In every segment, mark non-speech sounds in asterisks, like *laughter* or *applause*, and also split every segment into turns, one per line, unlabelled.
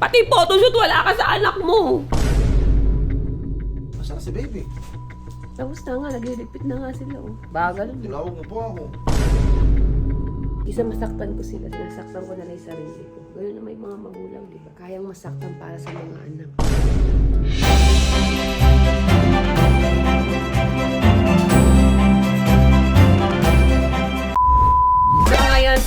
Pati photoshoot, wala ka sa anak mo.
Asan na si baby?
Tapos na nga, nagliligpit na nga sila. Oh. Bagal.
Tinawag mo po ako.
Isa masaktan ko sila, nasaktan ko na lang yung sarili ko. Ganun na may mga magulang, di ba? Kayang masaktan para sa mga anak.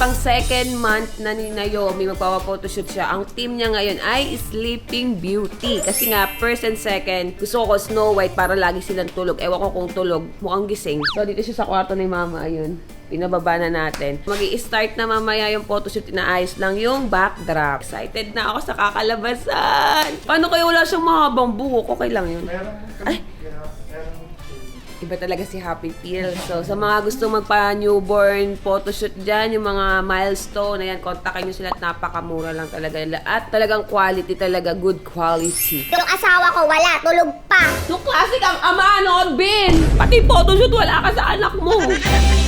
Pang second month na ni Naomi, magpapa-photoshoot siya. Ang team niya ngayon ay Sleeping Beauty. Kasi nga, first and second, gusto ko Snow White para lagi silang tulog. Ewan ko kung tulog. Mukhang gising. So, dito siya sa kwarto ni Mama. Ayun. Pinababa na natin. mag start na mamaya yung photoshoot. Inaayos lang yung backdrop. Excited na ako sa kakalabasan. Paano kayo wala siyang mahabang buhok? Okay lang yun. Ay! Iba talaga si Happy Peel. So, sa mga gusto magpa-newborn photoshoot dyan, yung mga milestone, ayan, kontakin nyo sila at napakamura lang talaga nila. At talagang quality talaga, good quality.
Yung asawa ko wala, tulog pa.
No classic ang ama, no, Bin? Pati photoshoot, wala ka sa anak mo. *laughs*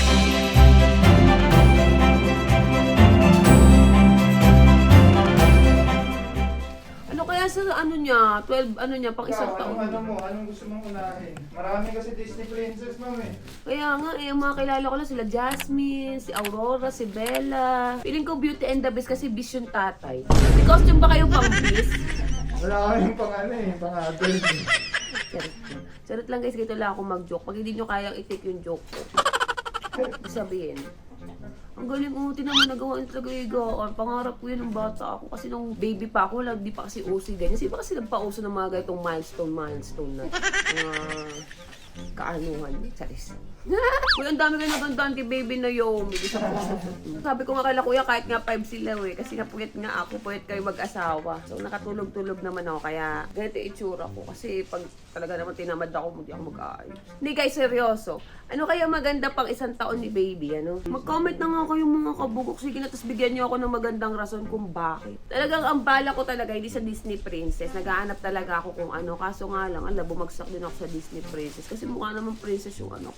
ano kaya sa ano niya, 12 ano niya, pang isang taon?
ano mo? Anong gusto mong unahin? Marami kasi Disney princess, ma'am eh.
Kaya nga, eh, ang mga kilala ko lang sila Jasmine, si Aurora, si Bella. Feeling ko Beauty and the Beast kasi Beast yung tatay. May costume ba kayo pang Beast?
Wala kaming pang ano eh, pang adult.
Charot lang. Charot lang guys, ganito lang ako mag-joke. Pag hindi nyo kayang i-take yung joke ko. Sabihin. Ang galing oh, tinan mo nagawa niya talaga yung higaan. Pangarap ko yun ng bata ako. Kasi nung baby pa ako, wala, di pa kasi uso ganyan. Kasi ba kasi nagpa-uso ng mga ganitong milestone, milestone na mga kaanuhan. Charis. *laughs* Uy, ang dami kayo nagandaan kay baby na Yomi. Sabi ko nga kala kuya, kahit nga 5 sila eh. Kasi nga puyat nga ako, puyat kayo mag-asawa. So nakatulog-tulog naman ako. Kaya ganito itsura ko. Kasi pag talaga naman tinamad ako, hindi ako mag-aayos. Hindi guys, seryoso. Ano kaya maganda pang isang taon ni baby, ano? Mag-comment na nga kayo mga kabugok. Sige na, tapos bigyan niyo ako ng magandang rason kung bakit. Talagang ang bala ko talaga, hindi sa Disney Princess. Nagaanap talaga ako kung ano. Kaso nga lang, ala, bumagsak din ako sa Disney Princess. Kasi mukha naman princess yung ano.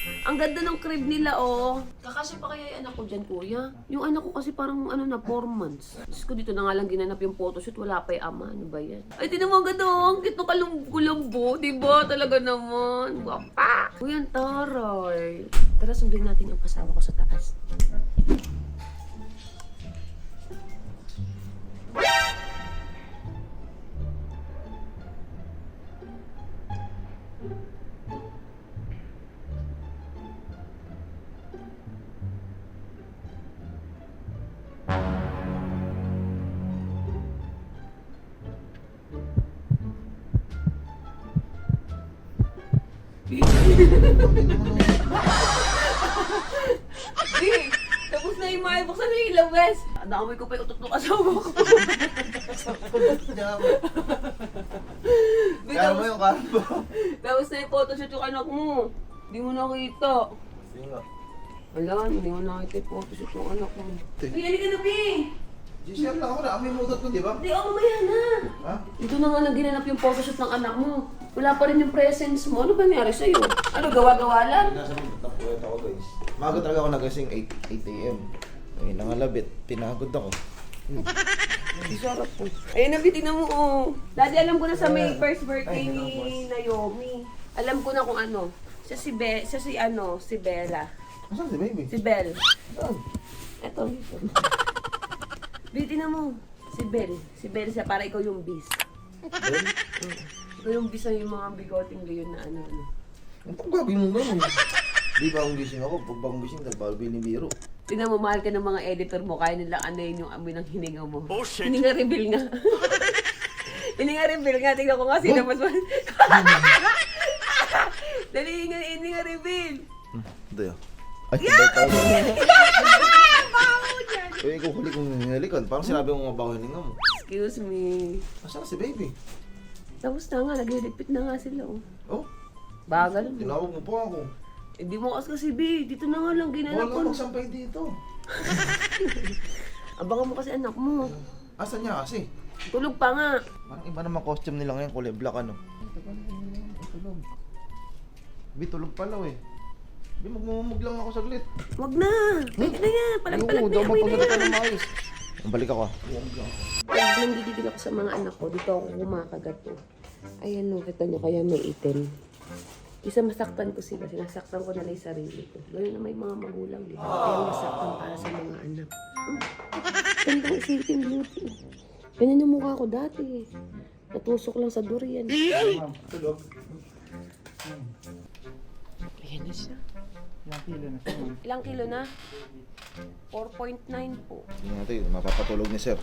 Ang ganda ng crib nila, oh. Kakasya pa kaya yung anak ko dyan, kuya? Yung anak ko kasi parang ano na, 4 months. Diyos ko, dito na nga lang ginanap yung photoshoot. Wala pa yung ama. Ano ba yan? Ay, tinan mo ang ganda, oh. Ang cute ng kalumbo, di ba? Talaga naman. Wapa! Uy, ang taray. Tara, sundin natin yung kasama ko sa taas. Di! Tapos na yung mga buksan yung ilawes. Naamoy ko pa yung utot ng asawa ko. Di,
Kaya mo
tapos,
yung karbo.
tapos na yung photoshoot yung anak mo. Hindi mo nakita.
Sige nga.
Wala, hindi mo nakita yung photoshoot yung anak mo. Uy, halika na, Bing!
G-share lang ako na. Amoy mutot ko, di ba?
Hindi, oh, mamaya na.
Ha?
Ito na nga lang ginanap yung photoshoot ng anak mo. Wala pa rin yung presence mo. Ano ba nangyari sa'yo? Ano, gawa-gawa lang?
Nasa mutot ng puwet ako, guys. Maga talaga ako nagasing 8, 8 a.m. Ay, nangalabit. Pinagod ako.
Ang sarap po. Ayun na, bitin mo, oh. Daddy, alam ko na sa may first birthday ni Naomi. Alam ko na kung ano. Siya si Be, siya si ano, si Bella.
Asan si baby?
Si Belle.
Saan?
Eto, Bitin mo. Si Belle. Si Belle siya, para ikaw yung beast.
Ben?
Ikaw yung na yung mga bigoting leon na ano, ano.
Ang pang gagawin mo gano'n? Di ba akong gising ako? Pag bagong gising, nagbago binibiro.
Tingnan mo, mahal ka ng mga editor mo, kaya nila ano yun yung amoy ng hininga mo. Oh, shit! Hininga reveal nga. *laughs* hininga reveal nga, tingnan ko nga sino mas *laughs* Dali, hininga, hininga reveal.
Hmm, Ito yun. Ay, yeah! *laughs* Eh, ikaw huli kong hinalikan. Parang sinabi mo mabaho yung mo.
Excuse me.
Asan na si baby?
Tapos na nga, nagliligpit na nga sila, oh.
Oh,
Bagal.
tinawag mo po ako.
Hindi mo kasi kasi, B, dito na nga lang, ginanap
Wala
ko.
kang magsampay dito. *laughs*
Abangan mo kasi anak mo.
Asan niya kasi?
Tulog pa nga.
Parang iba naman costume nila ngayon, kulay black ano. Tulog. Bi, tulog pala eh. Bi, magmumug lang ako saglit.
Wag na. Pwede na yan. Palag-palag na
daw
yan. Uwi na
mapagalitan
yan.
ng maayos. Balik ako.
Pag nanggigigil ako sa mga anak ko, dito ako kumakagat to. Ayan no, kita nyo, kaya may itim. Isa masaktan ko sila, sinasaktan ko na lang yung sarili ko. Ganun na may mga magulang, di ba? Kaya masaktan para sa mga anak. Hmm. Gandang isipin beauty. Ganyan yung mukha ko dati. Natusok lang sa durian.
Tulog. Ilang kilo na siya, ma'am?
Ilang kilo na? 4.9 po.
Tingnan natin, mapapatulog ni sir.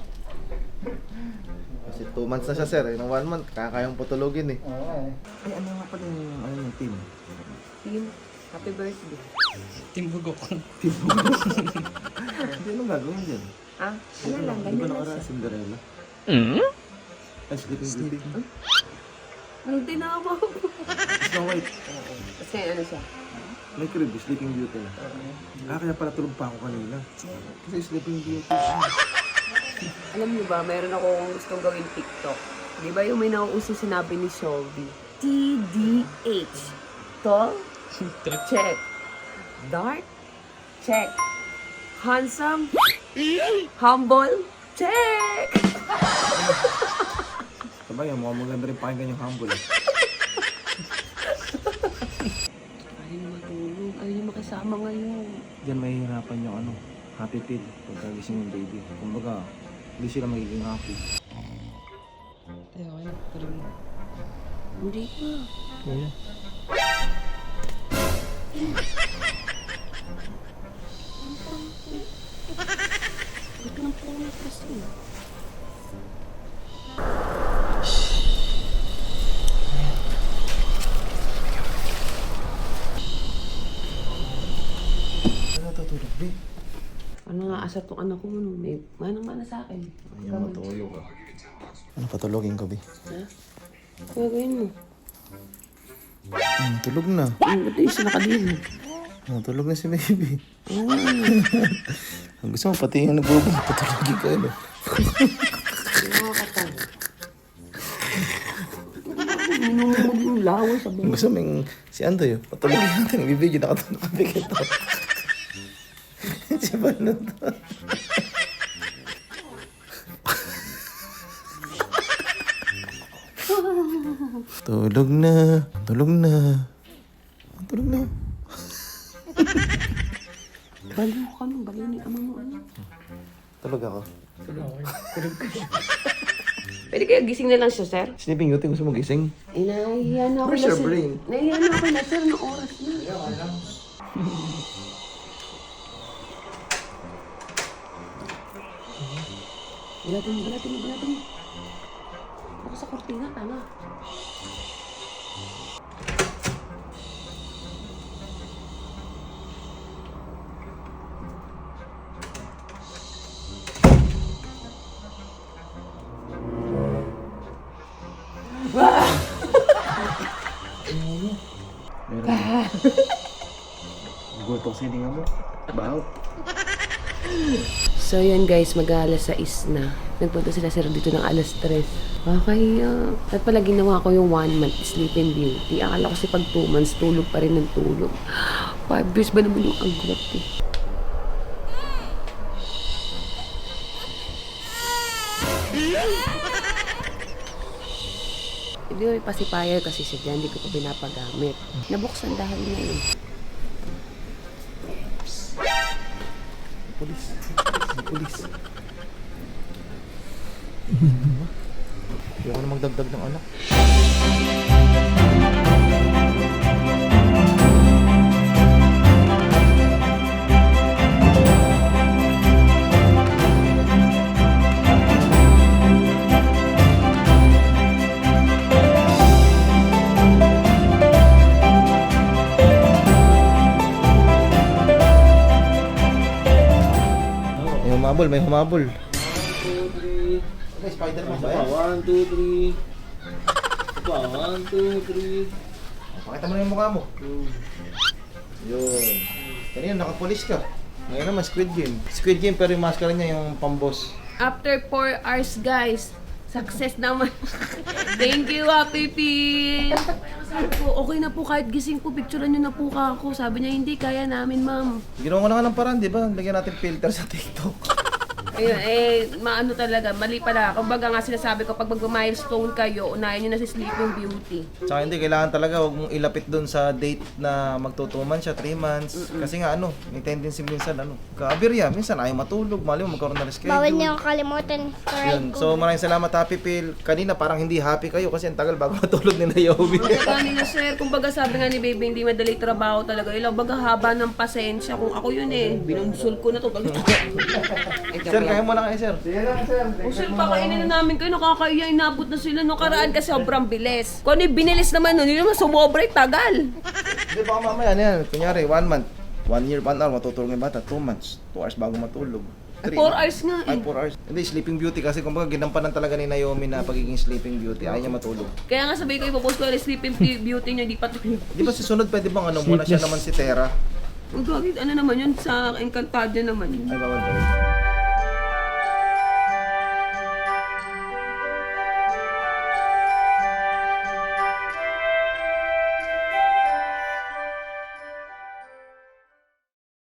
Kasi 2 months na siya sir. Yung 1 month, kakayang patulogin eh.
Oo eh.
Ay, ano nga pala yung, ano yung team?
Team, happy birthday.
Timbugok.
Hindi, anong gagawin dyan?
Ah, ano lang,
Di ba
ganyan lang
nakara
siya.
Cinderella? Ay, Sleeping Beauty.
Anong tinama ko?
Snow White.
Kasi ano siya?
May crib, Sleeping Beauty na. Ah, kaya pala tulog pa ako kanina. Kasi Sleeping Beauty.
Alam niyo ba, meron akong gustong gawin TikTok. Di ba yung may nauuso sinabi ni Shelby? TDH. Tall? Check. Dark? Check. Handsome? Humble? Check!
Sabay, mukhang maganda rin pakinggan yung humble.
Ayaw matulog. Ayaw makisama ngayon.
Diyan mahihirapan yung ano, happy pill pagka gising yung baby. Kumbaga, hindi sila magiging happy.
Okay na. Tulog na.
Hindi pa.
Kaya? Ano
asar tong anak ko no? May manang-mana sa akin.
Ayaw matulog ka. Ano patulogin ko, Bi?
Ha? Gagawin mo.
Hmm, tulog na.
Ano ba ito isa nakadiin?
Oh, tulog na si baby. Ang gusto mo, pati yung nagbubong, patulogin ko yun.
nakakatawa. Minumumog yung laway sa
Ang
buhay.
gusto mo yung si Andoy, oh. patulogin natin. Bibigyan nakatulog ka bigyan to. si Balot. tulog na. Tulog na. Tulog na.
Baliw ka nung, baliw ni ama mo ano.
Tulog ako.
Pwede kaya gising na lang siya, sir?
Sleeping Beauty, gusto mo gising?
Eh, nahihiya na ako
Where's
na,
your
sir.
brain?
Nahihiya na ako na, sir, ng oras na. Bulatin mo, bulatin mo, bulatin mo. Ako sa kortina, tama.
Meron. *laughs* Gutok siningan mo. Baho. *laughs*
So yun guys, mag-alas 6 na. Nagpunta sila sir dito ng alas 3. Kakaya. At pala ginawa ko yung one month sleeping beauty. Akala ko kasi pag 2 months, tulog pa rin ng tulog. *gasps* 5 years ba naman yung agwat eh. Hindi ko may pacifier kasi siya hindi ko pa pinapagamit. Nabuksan dahil na yun.
Pulis. Ako na magdagdag ng anak. May humabol, may humabol. May Spider-Man ba yan?
One, two, three. Pa, one, two, three.
Pakita mo na yung mukha mo. Yun. Kanina nakapulis ka. Ngayon naman Squid Game. Squid Game pero yung maskara niya yung pamboss.
After 4 hours, guys, success naman. *laughs* Thank you, Happy Pin! Sabi ko, okay na po, kahit gising po, picturean nyo na po ka ako. Sabi niya, hindi, kaya namin, ma'am.
Ginawa ko na nga ng paraan, di ba? Lagyan natin filter sa TikTok. *laughs*
Eh, eh, maano talaga, mali pala. Kumbaga nga sinasabi ko, pag mag-milestone kayo, unahin nyo na si Sleeping Beauty.
Tsaka hindi, kailangan talaga huwag mong ilapit doon sa date na magtutuman siya, 3 months. Kasi nga ano, may tendency minsan ano, kaabirya, minsan ayaw matulog, mali mo magkaroon na schedule.
Bawal niyo kalimutan.
Yun. So maraming salamat Happy Pill. Kanina parang hindi happy kayo kasi ang tagal bago *laughs* matulog ni Naomi.
Kaya kanina sir, kumbaga sabi nga ni baby, hindi madali trabaho talaga. Ilang baga haba ng pasensya. Kung ako yun eh, binunsul ko na to. *laughs*
Sir, kaya mo na kayo sir.
Sige lang, sir.
O sir, pakainin na namin kayo, nakakaiya, inabot na sila. No, karaan kasi sobrang bilis. Kung ano yung binilis naman nun, yun naman sumobra, eh, tagal.
Hindi baka mamaya ano yan. Kunyari, one month. One year, one hour, matutulog yung bata. Two months. Two hours bago matulog.
Ay,
Three.
four hours nga
Ay,
eh.
four hours. Hindi, sleeping beauty kasi kumbaga ginampanan talaga ni Naomi na pagiging sleeping beauty. Ayaw niya matulog.
Kaya nga sabi ko, ipopost ko yung sleeping beauty niya, di pa
Di ba susunod pwede bang ano muna siya naman si Tera?
Ang gagawin, ano naman yun, sa Encantadia naman yun.
Ay, bawal daw.